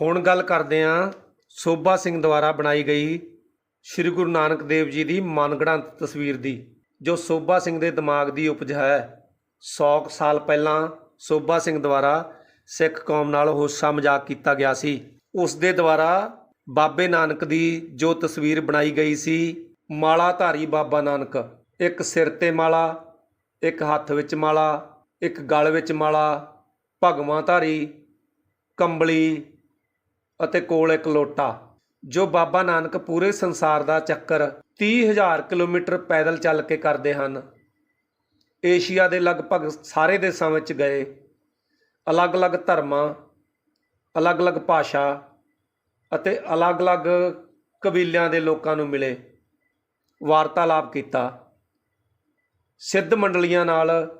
ਹੁਣ ਗੱਲ ਕਰਦੇ ਹਾਂ ਸੋਭਾ ਸਿੰਘ ਦੁਆਰਾ ਬਣਾਈ ਗਈ ਸ੍ਰੀ ਗੁਰੂ ਨਾਨਕ ਦੇਵ ਜੀ ਦੀ ਮਨਗੜੰਤ ਤਸਵੀਰ ਦੀ, ਜੋ ਸੋਭਾ ਸਿੰਘ ਦੇ ਦਿਮਾਗ ਦੀ ਉਪਜ ਹੈ। 100 ਕੁ ਸਾਲ ਪਹਿਲਾਂ ਸੋਭਾ ਸਿੰਘ ਦੁਆਰਾ ਸਿੱਖ ਕੌਮ ਨਾਲ ਹੋਸਾ ਮਜ਼ਾਕ ਕੀਤਾ ਗਿਆ ਸੀ। ਉਸ ਦੇ ਦੁਆਰਾ ਬਾਬੇ ਨਾਨਕ ਦੀ ਜੋ ਤਸਵੀਰ ਬਣਾਈ ਗਈ ਸੀ ਮਾਲਾ ਧਾਰੀ ਬਾਬਾ ਨਾਨਕ। ਇੱਕ ਸਿਰ ਤੇ ਮਾਲਾ, ਇੱਕ ਹੱਥ ਵਿੱਚ ਮਾਲਾ, ਇੱਕ ਗਲ ਵਿੱਚ ਮਾਲਾ, ਭਗਵਾਂ ਧਾਰੀ, ਕੰਬਲੀ ਅਤੇ ਕੋਲ ਇੱਕ ਲੋਟਾ, ਜੋ ਬਾਬਾ ਨਾਨਕ ਪੂਰੇ ਸੰਸਾਰ ਦਾ ਚੱਕਰ 30000 ਕਿਲੋਮੀਟਰ ਪੈਦਲ ਚੱਲ ਕੇ ਕਰਦੇ ਹਨ। ਏਸ਼ੀਆ ਦੇ ਲਗਭਗ ਸਾਰੇ ਦੇਸ਼ਾਂ ਵਿੱਚ ਗਏ। ਅਲੱਗ-ਅਲੱਗ ਧਰਮਾਂ, ਅਲੱਗ-ਅਲੱਗ ਭਾਸ਼ਾ ਅਤੇ ਅਲੱਗ-ਅਲੱਗ ਕਬੀਲਿਆਂ ਦੇ ਲੋਕਾਂ ਨੂੰ ਮਿਲੇ। ਵਾਰਤਾਲਾਪ ਕੀਤਾ। ਸਿੱਧ ਮੰਡਲੀਆਂ ਨਾਲ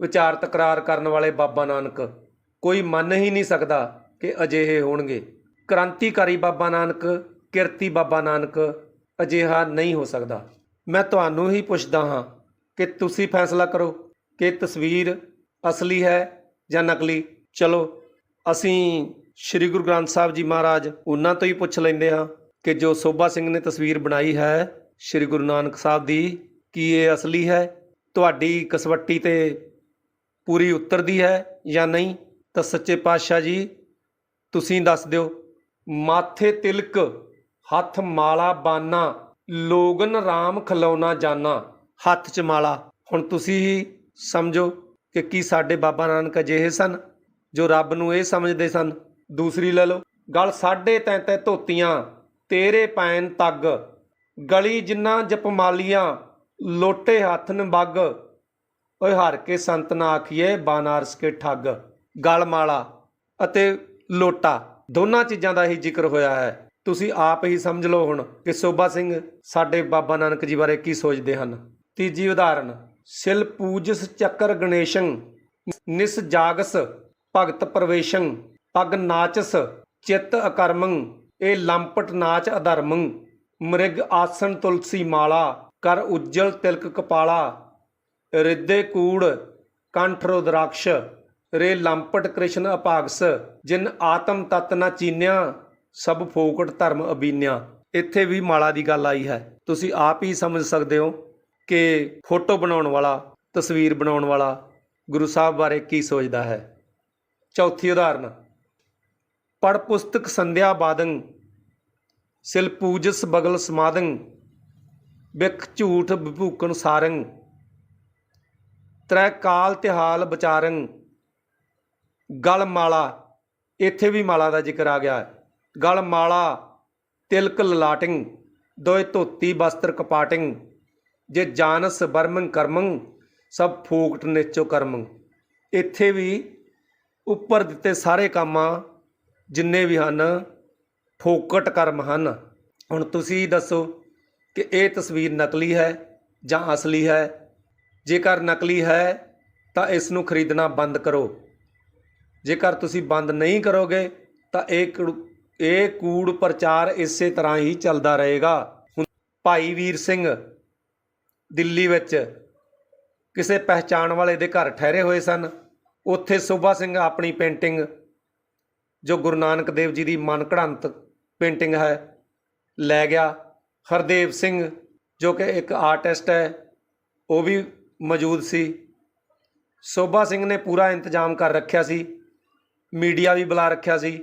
ਵਿਚਾਰ ਤਕਰਾਰ ਕਰਨ ਵਾਲੇ ਬਾਬਾ ਨਾਨਕ ਕੋਈ ਮੰਨ ਹੀ ਨਹੀਂ ਸਕਦਾ। ਕਿ ਅਜਿਹੇ ਹੋਣਗੇ। ਕ੍ਰਾਂਤੀਕਾਰੀ ਬਾਬਾ ਨਾਨਕ, ਕਿਰਤੀ ਬਾਬਾ ਨਾਨਕ ਅਜਿਹਾ ਨਹੀਂ ਹੋ ਸਕਦਾ। ਮੈਂ ਤੁਹਾਨੂੰ ਹੀ ਪੁੱਛਦਾ ਹਾਂ ਕਿ ਤੁਸੀਂ ਫੈਸਲਾ ਕਰੋ ਕਿ ਤਸਵੀਰ ਅਸਲੀ ਹੈ ਜਾਂ ਨਕਲੀ। ਚਲੋ, ਅਸੀਂ ਸ੍ਰੀ ਗੁਰੂ ਗ੍ਰੰਥ ਸਾਹਿਬ ਜੀ ਮਹਾਰਾਜ ਉਹਨਾਂ ਤੋਂ ਹੀ ਪੁੱਛ ਲੈਂਦੇ ਹਾਂ ਕਿ ਜੋ ਸੋਭਾ ਸਿੰਘ ਨੇ ਤਸਵੀਰ ਬਣਾਈ ਹੈ ਸ੍ਰੀ ਗੁਰੂ ਨਾਨਕ ਸਾਹਿਬ ਦੀ, ਕੀ ਇਹ ਅਸਲੀ ਹੈ? ਤੁਹਾਡੀ ਕਸਵੱਟੀ ਤੇ ਪੂਰੀ ਉਤਰਦੀ ਹੈ ਜਾਂ ਨਹੀਂ? ਤਾਂ ਸੱਚੇ ਪਾਤਸ਼ਾਹ ਜੀ ਤੁਸੀਂ ਦੱਸ ਦਿਓ। ਮਾਥੇ ਤਿਲਕ, ਹੱਥ ਮਾਲਾ ਬਾਨਾ, ਲੋਗਨ RAM ਖਲੋਣਾ ਜਾਣਾ ਹੱਥ 'ਚ ਮਾਲਾ। ਹੁਣ ਤੁਸੀਂ ਹੀ ਸਮਝੋ ਕਿ ਕੀ ਸਾਡੇ ਬਾਬਾ ਨਾਨਕ ਅਜਿਹੇ ਸਨ ਜੋ ਰੱਬ ਨੂੰ ਇਹ ਸਮਝਦੇ ਸਨ। ਦੂਸਰੀ ਲੈ ਲਓ। ਗਲ ਸਾਢੇ ਤੈਂ ਤੈ ਧੋਤੀਆਂ, ਤੇਰੇ ਪੈਨ ਤੱਗ। ਗਲੀ ਜਿੰਨਾ ਜਪਮਾਲੀਆਂ, ਲੋਟੇ ਹੱਥ ਨਬੱਗ। ਓਏ ਹਰ ਕੇ ਸੰਤ ਨਾ ਆਖੀਏ ਬਾਨਾਰਸ ਕੇ ਠੱਗ। ਗਲ ਮਾਲਾ ਅਤੇ ਲੋਟਾ। ਦੋਨਾਂ ਚੀਜ਼ਾਂ ਦਾ ਹੀ ਜ਼ਿਕਰ ਹੋਇਆ ਹੈ। ਤੁਸੀਂ ਆਪ ਹੀ ਸਮਝ ਲਓ ਹੁਣ ਕਿ ਸੋਭਾ ਸਿੰਘ ਸਾਡੇ ਬਾਬਾ ਨਾਨਕ ਜੀ ਬਾਰੇ ਕੀ ਸੋਚਦੇ ਹਨ। ਤੀਜੀ ਉਦਾਹਰਨ, ਸਿਲ ਪੂਜਸ ਚੱਕਰ ਗਣੇਸ਼ੰ, ਨਿਸ ਜਾਗਸ ਭਗਤ ਪ੍ਰਵੇਸ਼ੰ, ਪਗ ਨਾਚਸ ਚਿੱਤ ਅਕਰਮੰ ਇਹ ਲੰਪਟ ਨਾਚ ਅਧਰਮੰ, ਮ੍ਰਿਗ ਆਸਣ ਤੁਲਸੀ ਮਾਲਾ, ਕਰ ਉਜਲ ਤਿਲਕ ਕਪਾਲਾ, ਰਿੱਧੇ ਕੂੜ, ਕੰਠ ਰੁਦਰਾਕਸ਼। ਰੇ ਲੰਪਟ ਕ੍ਰਿਸ਼ਨ ਅਭਾਗਸ ਜਿਨ ਆਤਮ ਤਤ ਨਾ ਚੀਨਿਆ, ਸਭ ਫੋਕਟ ਧਰਮ ਅਬੀਨਿਆ। ਇੱਥੇ ਵੀ ਮਾਲਾ ਦੀ ਗੱਲ ਆਈ ਹੈ। ਤੁਸੀਂ ਆਪ ਹੀ ਸਮਝ ਸਕਦੇ ਹੋ ਕਿ ਫੋਟੋ ਬਣਾਉਣ ਵਾਲਾ, ਤਸਵੀਰ ਬਣਾਉਣ ਵਾਲਾ ਗੁਰੂ ਸਾਹਿਬ ਬਾਰੇ ਕੀ ਸੋਚਦਾ ਹੈ। ਚੌਥੀ ਉਦਾਹਰਨ। ਪੜ ਪੁਸਤਕ ਸੰਧਿਆ ਬਾਦੰ, ਸਿਲ ਪੂਜਸ ਬਗਲ ਸਮਾਦੰ, ਬਿਖ ਝੂਠ ਵਿਭੂਕਣ ਸਾਰੰ, ਤ੍ਰੈ ਕਾਲ ਤਿਹਾਲ ਵਿਚਾਰੰ ਗਲ ਮਾਲਾ ਇੱਥੇ ਵੀ ਮਾਲਾ ਦਾ ਜ਼ਿਕਰ ਆ ਗਿਆ। ਗਲਮਾਲਾ, ਤਿਲਕ ਲਲਾਟਿੰਗ, ਦੋਏ ਧੋਤੀ ਬਸਤਰ ਕਪਾਟਿੰਗ, ਜੇ ਜਾਨਸ ਬਰਮੰ ਕਰਮੰ ਸਭ ਫੂਕਟ ਨਿਚੋ ਕਰਮੰ ਇੱਥੇ ਵੀ ਉੱਪਰ ਦਿੱਤੇ ਸਾਰੇ ਕੰਮਾਂ ਜਿੰਨੇ ਵੀ ਹਨ, ਫੋਕਟ ਕਰਮ ਹਨ। ਹੁਣ ਤੁਸੀਂ ਦੱਸੋ ਕਿ ਇਹ ਤਸਵੀਰ ਨਕਲੀ ਹੈ ਜਾਂ ਅਸਲੀ ਹੈ? ਜੇਕਰ ਨਕਲੀ ਹੈ, ਤਾਂ ਇਸ ਨੂੰ ਖਰੀਦਣਾ ਬੰਦ ਕਰੋ। ਜੇਕਰ ਤੁਸੀਂ ਬੰਦ ਨਹੀਂ ਕਰੋਗੇ, ਤਾਂ ਇਹ ਕੂੜ- ਇਹ ਕੂੜ ਪ੍ਰਚਾਰ ਇਸੇ ਤਰ੍ਹਾਂ ਹੀ ਚੱਲਦਾ ਰਹੇਗਾ। ਹੁਣ ਭਾਈ ਵੀਰ ਸਿੰਘ ਦਿੱਲੀ ਵਿੱਚ ਕਿਸੇ ਪਹਿਚਾਣ ਵਾਲੇ ਦੇ ਘਰ ਠਹਿਰੇ ਹੋਏ ਸਨ। ਉੱਥੇ ਸੋਭਾ ਸਿੰਘ ਆਪਣੀ ਪੇਂਟਿੰਗ, ਜੋ ਗੁਰੂ ਨਾਨਕ ਦੇਵ ਜੀ ਦੀ ਮਨ ਘੜੰਤ ਪੇਂਟਿੰਗ ਹੈ, ਲੈ ਗਿਆ। ਹਰਦੇਵ ਸਿੰਘ, ਜੋ ਕਿ ਇੱਕ ਆਰਟਿਸਟ ਹੈ, ਉਹ ਵੀ ਮੌਜੂਦ ਸੀ। ਸੋਭਾ ਸਿੰਘ ਨੇ ਪੂਰਾ ਇੰਤਜ਼ਾਮ ਕਰ ਰੱਖਿਆ ਸੀ। ਮੀਡੀਆ ਵੀ ਬੁਲਾ ਰੱਖਿਆ ਸੀ।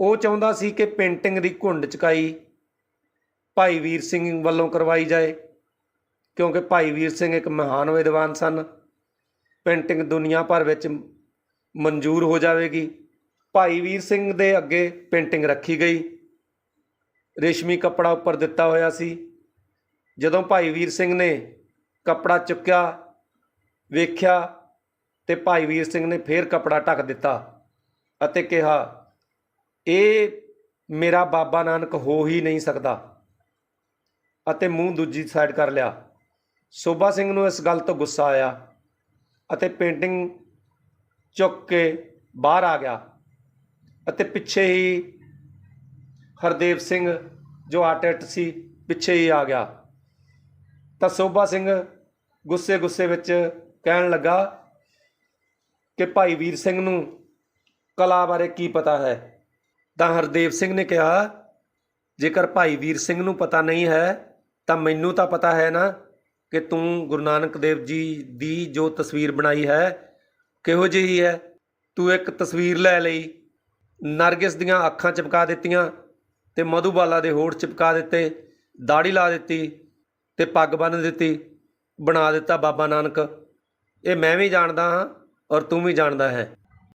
ਉਹ ਚਾਹੁੰਦਾ ਸੀ ਕਿ ਪੇਂਟਿੰਗ ਦੀ ਘੁੰਡ ਚਕਾਈ ਭਾਈ ਵੀਰ ਸਿੰਘ ਵੱਲੋਂ ਕਰਵਾਈ ਜਾਏ, ਕਿਉਂਕਿ ਭਾਈ ਵੀਰ ਸਿੰਘ ਇੱਕ ਮਹਾਨ ਵਿਦਵਾਨ ਸਨ। ਪੇਂਟਿੰਗ ਦੁਨੀਆ ਭਰ ਵਿੱਚ ਮਨਜ਼ੂਰ ਹੋ ਜਾਵੇਗੀ। ਭਾਈ ਵੀਰ ਸਿੰਘ ਦੇ ਅੱਗੇ ਪੇਂਟਿੰਗ ਰੱਖੀ ਗਈ। ਰੇਸ਼ਮੀ ਕੱਪੜਾ ਉੱਪਰ ਦਿੱਤਾ ਹੋਇਆ ਸੀ। ਜਦੋਂ ਭਾਈ ਵੀਰ ਸਿੰਘ ਨੇ ਕੱਪੜਾ ਚੁੱਕਿਆ, ਵੇਖਿਆ ਤੇ ਭਾਈ ਵੀਰ ਸਿੰਘ ਨੇ ਫੇਰ ਕੱਪੜਾ ਢੱਕ ਦਿੱਤਾ ਅਤੇ ਕਿਹਾ, ਇਹ ਮੇਰਾ ਬਾਬਾ ਨਾਨਕ ਹੋ ਹੀ ਨਹੀਂ ਸਕਦਾ। ਅਤੇ ਮੂੰਹ ਦੂਜੀ ਸਾਈਡ ਕਰ ਲਿਆ। ਸੋਭਾ ਸਿੰਘ ਨੂੰ ਇਸ ਗੱਲ ਤੋਂ ਗੁੱਸਾ ਆਇਆ ਅਤੇ ਪੇਂਟਿੰਗ ਚੁੱਕ ਕੇ ਬਾਹਰ ਆ ਗਿਆ ਅਤੇ ਪਿੱਛੇ ਹੀ ਹਰਦੇਵ ਸਿੰਘ, ਜੋ ਆਰਟਿਸਟ ਸੀ, ਪਿੱਛੇ ਹੀ ਆ ਗਿਆ। ਤਾਂ ਸੋਭਾ ਸਿੰਘ ਗੁੱਸੇ ਗੁੱਸੇ ਵਿੱਚ ਕਹਿਣ ਲੱਗਾ ਕਿ ਭਾਈ ਵੀਰ ਸਿੰਘ ਨੂੰ ਕਲਾ ਬਾਰੇ ਕੀ ਪਤਾ ਹੈ? ਤਾਂ ਹਰਦੇਵ ਸਿੰਘ ਨੇ ਕਿਹਾ, ਜੇਕਰ ਭਾਈ ਵੀਰ ਸਿੰਘ ਨੂੰ ਪਤਾ ਨਹੀਂ ਹੈ, ਤਾਂ ਮੈਨੂੰ ਤਾਂ ਪਤਾ ਹੈ ਨਾ ਕਿ ਤੂੰ ਗੁਰੂ ਨਾਨਕ ਦੇਵ ਜੀ ਦੀ ਜੋ ਤਸਵੀਰ ਬਣਾਈ ਹੈ, ਕਿਹੋ ਜਿਹੀ ਹੈ? ਤੂੰ ਇੱਕ ਤਸਵੀਰ ਲੈ ਲਈ। ਨਰਗਿਸ ਦੀਆਂ ਅੱਖਾਂ ਚਿਪਕਾ ਦਿੱਤੀਆਂ ਤੇ ਮਧੂਬਾਲਾ ਦੇ ਹੋਠ ਚਿਪਕਾ ਦਿੱਤੇ ਦਾੜੀ ਲਾ ਦਿੱਤੀ ਤੇ ਪੱਗ ਬੰਨ੍ਹ ਦਿੱਤੀ, ਬਣਾ ਦਿੱਤਾ ਬਾਬਾ ਨਾਨਕ। ਇਹ ਮੈਂ ਵੀ ਜਾਣਦਾ ਹਾਂ ਔਰ ਤੂੰ ਵੀ ਜਾਣਦਾ ਹੈ।